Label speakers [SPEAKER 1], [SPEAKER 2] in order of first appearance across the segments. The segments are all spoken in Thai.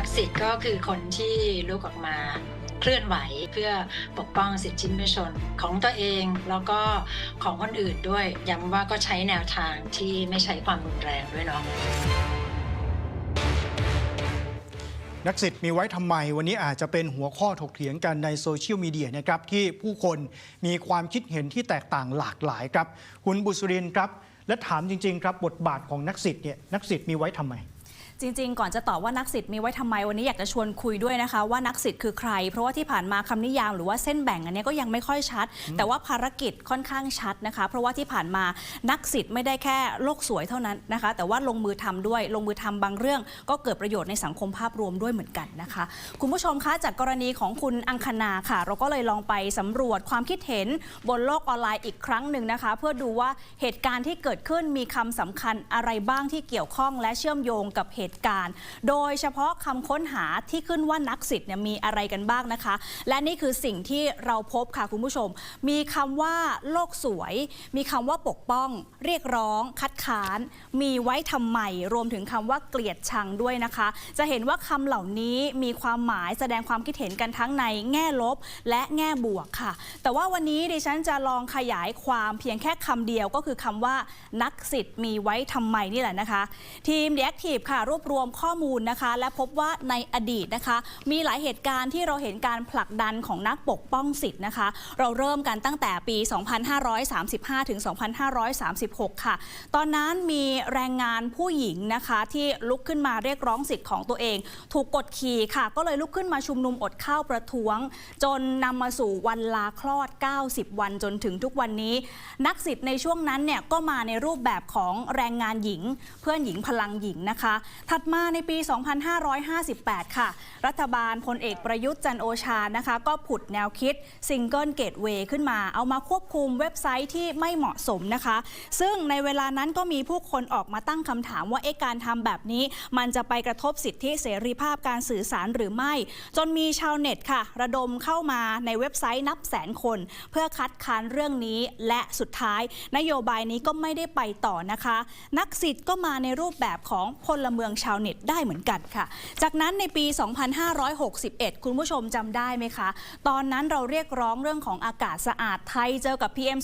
[SPEAKER 1] นักสิทธิ์ก็คือคนที่ลุกออกมาเคลื่อนไหวเพื่อปกป้องสิทธิมนุษยชนของตัวเองแล้วก็ของคนอื่นด้วยย้ำว่าก็ใช้แนวทางที่ไม่ใช้ความรุนแรงด้วยเนาะ
[SPEAKER 2] นักสิทธิ์มีไว้ทำไมวันนี้อาจจะเป็นหัวข้อถกเถียงกันในโซเชียลมีเดียนะครับที่ผู้คนมีความคิดเห็นที่แตกต่างหลากหลายครับ คุณบุษรินครับ และถามจริง ๆ ครับบทบาทของนักสิทธิ์เนี่ยนักสิทธิ์มีไว้ทำไม
[SPEAKER 3] จริง ๆ ก่อนจะตอบว่านักสิทธิ์มีไว้ทำไมวันนี้อยากจะชวนคุยด้วยนะคะ ว่านักสิทธิ์คือใคร เพราะว่าที่ผ่านมาคำนิยามหรือว่าเส้นแบ่งอันเนี้ยก็ยังไม่ค่อยชัด แต่ว่าภารกิจค่อนข้างชัดนะคะ เพราะว่าที่ผ่านมานักสิทธิ์ไม่ได้แค่โลกสวยเท่านั้นนะคะ แต่ว่าลงมือทำด้วยลงมือทำบางเรื่อง ก็เกิดประโยชน์ในสังคมภาพรวมด้วยเหมือนกันนะคะ คุณผู้ชมคะจากกรณีของคุณอังคณาค่ะ เราก็เลยลองไปสำรวจความคิดเห็นบนโลกออนไลน์อีกครั้งหนึ่งนะคะ เพื่อดูว่าเหตุการณ์ที่เกิดขึ้นมีคำสำคัญอะไรบ้างที่เกี่ยวข้องและเชื่อมโยงกับเหตุการณ์ โดยเฉพาะคำค้นหาที่ขึ้นว่านักสิทธิ์เนี่ยมีอะไรกันบ้างนะคะ และนี่คือสิ่งที่เราพบค่ะคุณผู้ชม มีคำว่าโลกสวย มีคำว่าปกป้อง เรียกร้อง คัดค้าน มีไว้ทำไม รวมถึงคำว่าเกลียดชังด้วยนะคะ จะเห็นว่าคำเหล่านี้มีความหมายแสดงความคิดเห็นกันทั้งในแง่ลบ และแง่บวกค่ะ แต่ว่าวันนี้ดิฉันจะลองขยายความเพียงแค่คำเดียวก็คือคำว่านักสิทธิ์มีไว้ทำไมนี่แหละนะคะ ทีม The Active ค่ะรวบรวมข้อมูลนะคะ และพบว่าในอดีตนะคะ มีหลายเหตุการณ์ที่เราเห็นการผลักดันของนักปกป้องสิทธิ์นะคะ เราเริ่มกันตั้งแต่ปี 2535 ถึง 2536 ค่ะ ตอนนั้นมีแรงงานผู้หญิงนะคะที่ลุกขึ้นมาเรียกร้องสิทธิ์ของตัวเอง ถูกกดขี่ค่ะ ก็เลยลุกขึ้นมาชุมนุมอดข้าวประท้วง จนนำมาสู่วันลาคลอด 90 วันจนถึงทุกวันนี้ นักสิทธิ์ในช่วงนั้นเนี่ยก็มาในรูปแบบของแรงงานหญิง เพื่อนหญิงพลังหญิงนะคะถัดมาในปี 2558 ค่ะ รัฐบาลพลเอกประยุทธ์จันโอชานะคะ ก็ผุดแนวคิดซิงเกิลเกตเวย์ขึ้นมา เอามาควบคุมเว็บไซต์ที่ไม่เหมาะสมนะคะ ซึ่งในเวลานั้นก็มีผู้คนออกมาตั้งคำถามว่าเอ๊ะการทำแบบนี้ มันจะไปกระทบสิทธิเสรีภาพการสื่อสารหรือไม่ จนมีชาวเน็ตค่ะ ระดมเข้ามาในเว็บไซต์นับแสนคน เพื่อคัดค้านเรื่องนี้และสุดท้าย นโยบายนี้ก็ไม่ได้ไปต่อนะคะ นักสิทธิ์ก็มาในรูปแบบของพลเมืองชาวเน็ตได้เหมือนกันค่ะ จากนั้นในปี 2561 คุณผู้ชมจำได้ไหมคะ ตอนนั้นเราเรียกร้องเรื่องของอากาศสะอาดไทยเจอกับ PM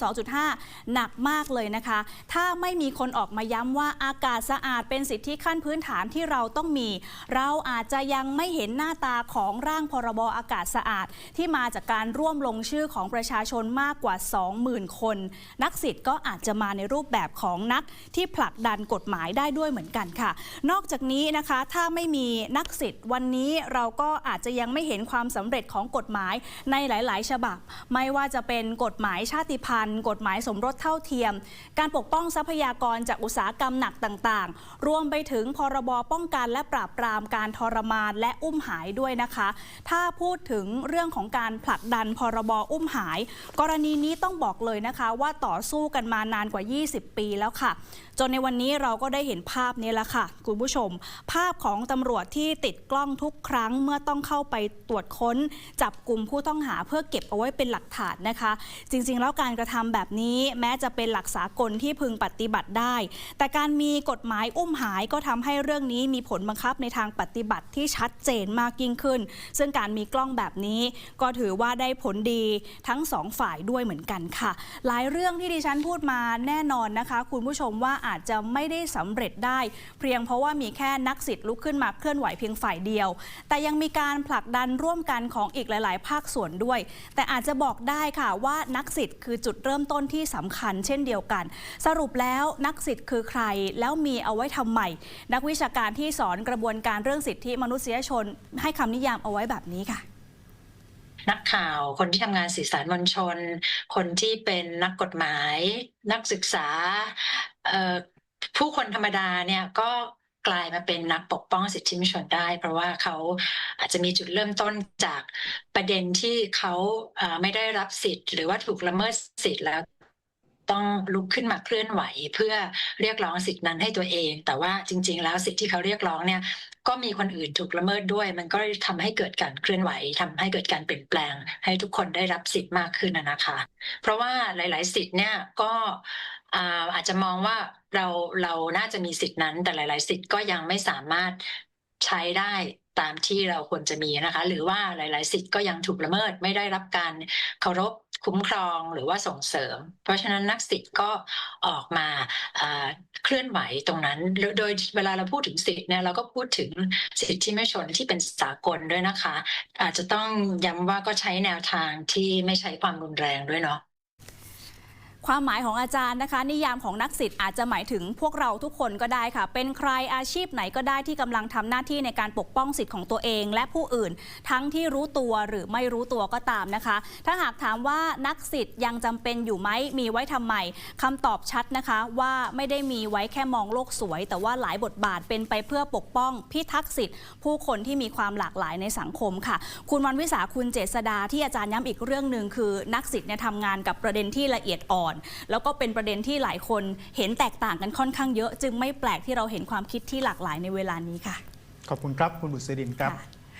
[SPEAKER 3] 2.5 หนักมากเลยนะคะ ถ้าไม่มีคนออกมาย้ำว่าอากาศสะอาดเป็นสิทธิขั้นพื้นฐานที่เราต้องมี เราอาจจะยังไม่เห็นหน้าตาของร่างพรบอากาศสะอาด ที่มาจากการร่วมลงชื่อของประชาชนมากกว่า 20,000 คน นักสิทธิ์ก็อาจจะมาในรูปแบบของนักที่ผลักดันกฎหมายได้ด้วยเหมือนกันค่ะ นอกจากนี้นะคะ ถ้าไม่มีนักสิทธิ์วันนี้เราก็อาจจะยังไม่เห็นความสำเร็จของกฎหมายในหลาย ๆ ฉบับ ไม่ว่าจะเป็นกฎหมายชาติพันธุ์ กฎหมายสมรสเท่าเทียม การปกป้องทรัพยากรจากอุตสาหกรรมหนักต่าง ๆ รวมไปถึงพรบป้องกันและปราบปรามการทรมานและอุ้มหายด้วยนะคะ ถ้าพูดถึงเรื่องของการผลักดันพรบอุ้มหาย กรณีนี้ต้องบอกเลยนะคะว่าต่อสู้กันมานานกว่า 20 ปีแล้วค่ะ จนในวันนี้เราก็ได้เห็นภาพนี้แล้วค่ะ คุณผู้ชมภาพของตำรวจที่ติดกล้องทุกครั้งเมื่อต้องเข้าไปตรวจค้น จับกลุ่มผู้ต้องหาเพื่อเก็บเอาไว้เป็นหลักฐานนะคะ จริง ๆ แล้วการกระทำแบบนี้แม้จะเป็นหลักสากลที่พึงปฏิบัติได้ แต่การมีกฎหมายอุ้มหายก็ทำให้เรื่องนี้มีผลบังคับในทางปฏิบัติที่ชัดเจนมากยิ่งขึ้น ซึ่งการมีกล้องแบบนี้ก็ถือว่าได้ผลดีทั้งสองฝ่ายด้วยเหมือนกันค่ะ หลายเรื่องที่ดิฉันพูดมาแน่นอนนะคะ คุณผู้ชมว่าอาจจะไม่ได้สำเร็จได้ เพียงเพราะว่ามีแค่นักสิทธิ์ลุกขึ้นมาเคลื่อนไหวเพียงฝ่ายเดียว แต่ยังมีการผลักดันร่วมกันของอีกหลาย ๆ ภาคส่วนด้วย แต่อาจจะบอกได้ค่ะว่านักสิทธิ์คือจุดเริ่มต้นที่สำคัญ เช่นเดียวกัน สรุปแล้วนักสิทธิ์คือใครแล้วมีเอาไว้ทำไมนักวิชาการที่สอนกระบวนการเรื่องสิทธิมนุษยชน ให้คำนิยามเอาไว้แบบนี้ค่ะ
[SPEAKER 1] นักข่าวคนที่ทำงานสื่อสารมวลชน คนที่เป็นนักกฎหมาย นักศึกษาผู้คนธรรมดาเนี่ยก็ กลายมาเป็นนักปกป้องสิทธิมนุษยชนได้ เพราะว่าเขาอาจจะมีจุดเริ่มต้นจากประเด็นที่เขาไม่ได้รับสิทธิ์ หรือว่าถูกละเมิดสิทธิ์แล้วต้องลุกขึ้นมาเคลื่อนไหวเพื่อเรียกร้องสิทธินั้นให้ตัวเอง แต่ว่าจริง ๆ แล้วสิทธิที่เขาเรียกร้องเนี่ยก็มีคนอื่นถูกละเมิดด้วย มันก็ทำให้เกิดการเคลื่อนไหวทำให้เกิดการเปลี่ยนแปลง ให้ทุกคนได้รับสิทธิ์มากขึ้นนะคะ เพราะว่าหลาย ๆ สิทธิ์เนี่ยก็ อาจจะมองว่าเราเราน่าจะมีสิทธินั้น แต่หลาย ๆ สิทธิ์ก็ยังไม่สามารถใช้ได้ตามที่เราควรจะมีนะคะ หรือว่าหลาย ๆ สิทธิ์ก็ยังถูกละเมิดไม่ได้รับการเคารพคุ้มครองหรือว่าส่งเสริม เพราะฉะนั้นนักสิทธิ์ก็ออกมาเคลื่อนไหวตรงนั้น โดยเวลาเราพูดถึงสิทธิ์เนี่ยเราก็พูดถึงสิทธิไมนุษยชนที่เป็นสากลด้วยนะคะ อาจจะต้องย้ำว่าก็ใช้แนวทางที่ไม่ใช้ความรุนแรงด้วยเนาะ
[SPEAKER 3] ความหมายของอาจารย์นะคะ นิยามของนักสิทธิ์อาจจะหมายถึงพวกเราทุกคนก็ได้ค่ะ เป็นใครอาชีพไหนก็ได้ที่กำลังทำหน้าที่ในการปกป้องสิทธิ์ของตัวเอง และผู้อื่น ทั้งที่รู้ตัวหรือไม่รู้ตัวก็ตามนะคะ ถ้าหากถามว่านักสิทธิ์ยังจำเป็นอยู่ไหมมีไว้ทำไมคำตอบชัดนะคะว่าไม่ได้มีไว้แค่มองโลกสวย แต่ว่าหลายบทบาทเป็นไปเพื่อปกป้องพิทักษ์สิทธิ์ผู้คนที่มีความหลากหลายในสังคมค่ะ คุณวันวิสาคุณเจษดาที่อาจารย์ย้ำอีกเรื่องหนึ่งคือ นักสิทธิ์เนี่ยทำงานกับประเด็นที่ละเอียดอ่อนแล้วก็เป็นประเด็นที่หลายคนเห็นแตกต่างกันค่อนข้างเยอะ จึงไม่แปลกที่เราเห็นความคิดที่หลากหลายในเวลานี้ค่ะ
[SPEAKER 2] ขอบคุณครับ คุณบุษรินครับ
[SPEAKER 3] ค่ะ